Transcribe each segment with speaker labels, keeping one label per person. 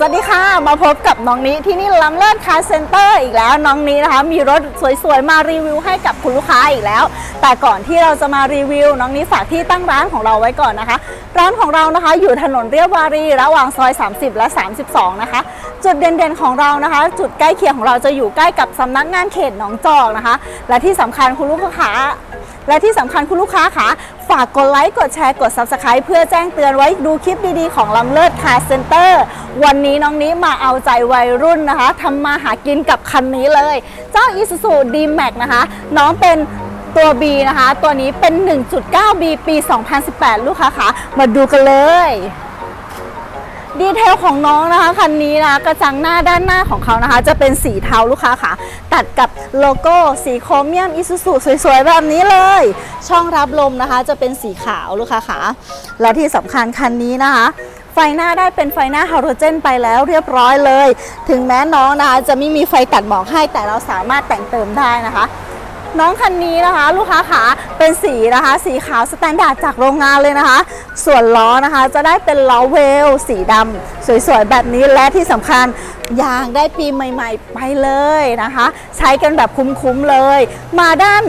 Speaker 1: สวัสดีค่ะ มาพบกับน้องนี้ที่นี่ล้ำเลิศคาร์เซ็นเตอร์อีกแล้วน้องนี้นะคะ มีรถสวยๆ มารีวิวให้กับคุณลูกค้าอีกแล้ว แต่ก่อนที่เราจะมารีวิว น้องนี้ฝากที่ตั้งร้านของเราไว้ก่อนนะคะ ร้านของเรานะคะอยู่ถนนเรียบวารีระหว่างซอย 30 และ 32 นะคะ จุดเด่นๆของเรานะคะ จุดใกล้เคียงของเราจะอยู่ใกล้กับสำนักงานเขตหนองจอกนะคะ และที่สำคัญคุณลูกค้าและที่สำคัญคุณลูกค้าคะ ฝากกดไลค์กดแชร์กด Subscribe เพื่อแจ้งเตือนไว้ดูคลิปดีๆ ของลำเลิศคาร์เซ็นเตอร์วันนี้น้องนี้มาเอาใจวัยรุ่นนะคะทำมาหากินกับคันนี้เลย เจ้า Isuzu D-Max นะคะ น้องเป็นตัว B นะคะ ตัวนี้เป็น 1.9B ปี 2018 ลูกค้าคะมาดูกันเลย ดีเทลของน้องนะคะคันนี้นะกระจังหน้าด้านหน้าของเขานะคะ จะเป็นสีเทาลูกค้าค่ะ ตัดกับโลโก้สีโครเมียมอิซูซุสวยๆ แบบนี้เลย ช่องรับลมนะคะ จะเป็นสีขาวลูกค้าค่ะแล้วที่สำคัญคันนี้นะคะไฟหน้าได้เป็นไฟหน้าฮาโลเจนไปแล้วเรียบร้อยเลย ถึงแม้น้องนะคะจะไม่มีไฟตัดหมอกให้แต่เราสามารถแต่งเติมได้นะคะ น้องคันนี้นะคะ ลูกค้าขาเป็นสีนะคะ สีขาวสแตนดาร์ดจากโรงงานเลยนะคะ ส่วนล้อนะคะจะได้เป็นล้อเวล สีดำสวยๆ แบบนี้และที่สำคัญยางได้ปีใหม่ ๆ ไปเลยนะคะ ใช้กันแบบคุ้มๆเลย มาด้าน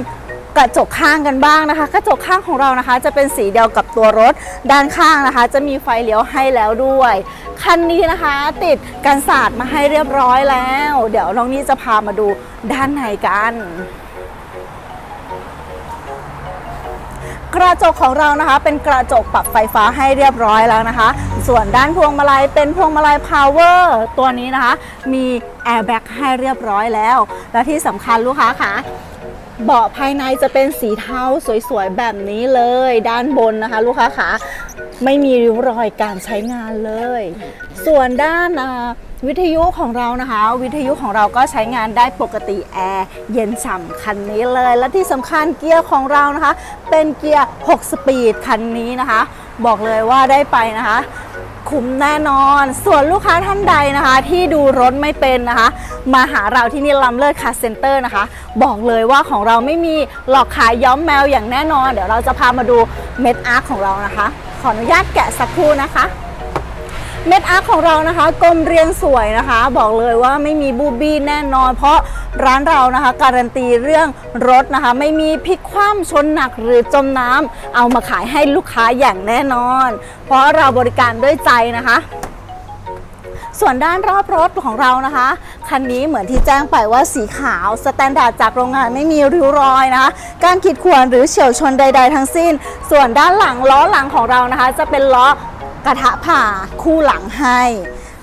Speaker 1: กระจกข้างกันบ้างนะคะ กระจกข้างของเรานะคะ จะเป็นสีเดียวกับตัวรถ ด้านข้างนะคะ จะมีไฟเลี้ยวให้แล้วด้วย คันนี้นะคะ ติดกันศาสตร์มาให้เรียบร้อยแล้ว เดี๋ยวน้องนี่จะพามาดูด้านในกัน กระจกของเรานะคะ เป็นกระจกปรับไฟฟ้าให้เรียบร้อยแล้วนะคะ ส่วนด้านพวงมาลัยเป็นพวงมาลัยพาวเวอร์ตัวนี้นะคะ มีแอร์แบ็กให้เรียบร้อยแล้ว และที่สำคัญลูกค้าค่ะเบาะภายในจะเป็นสีเทาสวยๆแบบนี้เลย ด้านบนนะคะ ลูกค้าขา ไม่มีริ้วรอยการใช้งานเลย ส่วนด้านวิทยุของเรานะคะ วิทยุของเราก็ใช้งานได้ปกติแอร์เย็นฉ่ำคันนี้เลย และที่สำคัญเกียร์ของเรานะคะ เป็นเกียร์ 6 สปีดคันนี้นะคะ บอกเลยว่าได้ไปนะคะ คุ้มแน่นอน ส่วนลูกค้าท่านใดนะคะ ที่ดูรถไม่เป็นนะคะ มาหาเราที่นี่ลำเลิศคาร์เซ็นเตอร์นะคะ บอกเลยว่าของเราไม่มีหลอกขายย้อมแมวอย่างแน่นอน เดี๋ยวเราจะพามาดูเม็ดอาร์คของเรานะคะ ขออนุญาตแกะสักครู่นะคะ เม็ดอาร์ของเรานะคะกลมเรียงสวยนะคะ บอกเลยว่าไม่มีบูบี้แน่นอน เพราะร้านเรานะคะ การันตีเรื่องรถนะคะ ไม่มีพลิกคว่ำชนหนักหรือจมน้ำเอามาขายให้ลูกค้าอย่างแน่นอน เพราะเราบริการด้วยใจนะคะ ส่วนด้านรอบรถของเรานะคะ คันนี้เหมือนที่แจ้งไปว่าสีขาวสแตนดาร์ดจากโรงงานไม่มีริ้วรอยนะคะการขีดข่วนหรือเฉียวชนใด ๆ ทั้งสิ้น ส่วนด้านหลังล้อหลังของเรานะคะ จะเป็นล้อกระทะผ่าคู่หลังให้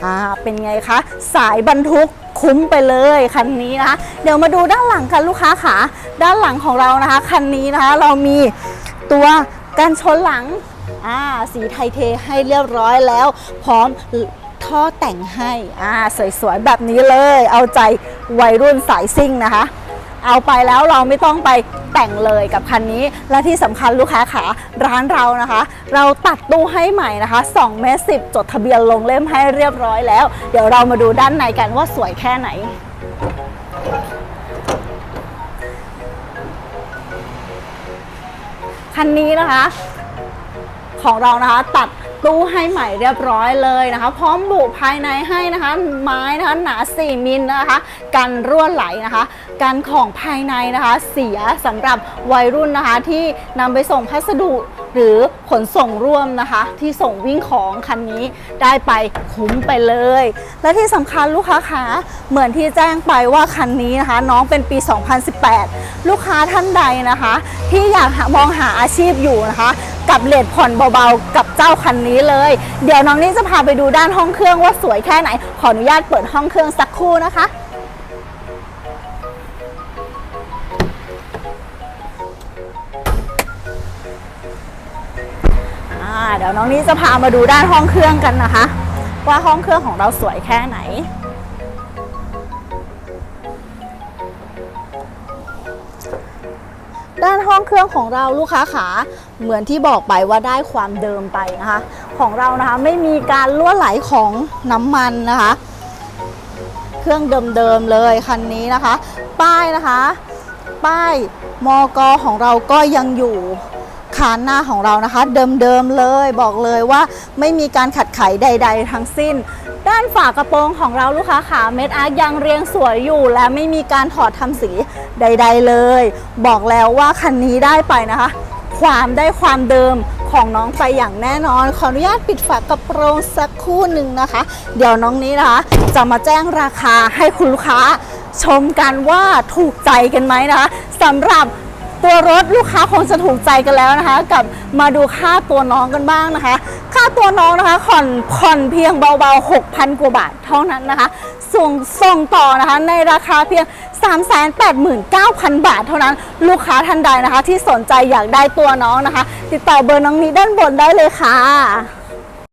Speaker 1: อ่าเป็นไงคะ สายบรรทุกคุ้มไปเลยคันนี้นะคะเดี๋ยวมาดูด้านหลังกันลูกค้าขาด้านหลังของเรานะคะคันนี้นะคะเรามีตัวกันชนหลังอ่าสีไทยเทให้เรียบร้อยแล้ว พร้อม ท่อแต่งให้อ่าสวยๆแบบนี้เลย เอาใจวัยรุ่นสายซิ่งนะคะ เอาไปแล้วเราไม่ต้องไปแต่งเลยกับคันนี้ และที่สำคัญลูกค้าขาร้านเรานะคะ เราตัดตู้ให้ใหม่นะคะ2เมตรสิจดทะเบียนลงเล่มให้เรียบร้อยแล้ว เดี๋ยวเรามาดูด้านในกันว่าสวยแค่ไหนคันนี้นะคะ ของเรานะคะตัด ตู้ให้ใหม่เรียบร้อยเลยนะคะ พร้อมบุภายในให้นะคะ ไม้นะคะหนา 4 มิลนะคะ กันรั่วไหลนะคะ กันของภายในนะคะ เสียสำหรับวัยรุ่นนะคะ ที่นำไปส่งพัสดุหรือขนส่งร่วมนะคะ ที่ส่งวิ่งของคันนี้ได้ไปคุ้มไปเลย และที่สำคัญลูกค้าคะเหมือนที่แจ้งไปว่าคันนี้นะคะ น้องเป็นปี 2018 ลูกค้าท่านใดนะคะ ที่อยากมองหาอาชีพอยู่นะคะ กับเลทผ่อนเบาๆ กับเจ้าคันนี้เลย เดี๋ยวน้องนี่จะพาไปดูด้านห้องเครื่องว่าสวยแค่ไหน ขออนุญาตเปิดห้องเครื่องสักครู่นะคะอาเดี๋ยวน้องนี้จะพามาดูด้านห้องเครื่องกันนะคะ ว่าห้องเครื่องของเราสวยแค่ไหน ด้านห้องเครื่องของเราลูกค้าขาเหมือนที่บอกไปว่าได้ความเดิมไปนะคะ ของเรานะคะไม่มีการล่วไหลของน้ำมันนะคะ เครื่องเดิมๆเลยคันนี้นะคะ ป้ายนะคะ ป้ายมกของเราก็ยังอยู่คานหน้าของเรานะคะ เดิมๆเลยบอกเลยว่าไม่มีการขัดไขใด ๆ ทั้งสิ้น ด้านฝากระโปรงของเราลูกค้าขาเม็ดอาร์ยังเรียงสวยอยู่ และไม่มีการถอดทำสีใด ๆเลย บอกแล้วว่าคันนี้ได้ไปนะคะ ความได้ความเดิมของน้องไปอย่างแน่นอน ขออนุญาตปิดฝากระโปรงสักครู่หนึ่งนะคะ เดี๋ยวน้องนี้นะคะ จะมาแจ้งราคาให้คุณลูกค้า ชมกันว่าถูกใจกันไหมนะคะสำหรับ ตัวรถลูกค้าคงจะถูกใจกันแล้วนะคะ กับมาดูค่าตัวน้องกันบ้างนะคะ ค่าตัวน้องนะคะผ่อนผ่อนเพียงเบาๆ 6,000 กว่าบาทเท่านั้นนะคะ ส่งส่งต่อนะคะในราคาเพียง 389,000 บาทเท่านั้น ลูกค้าท่านใดนะคะ ที่สนใจอยากได้ตัวน้องนะคะ ติดต่อเบอร์น้องนี้ด้านบนได้เลยค่ะ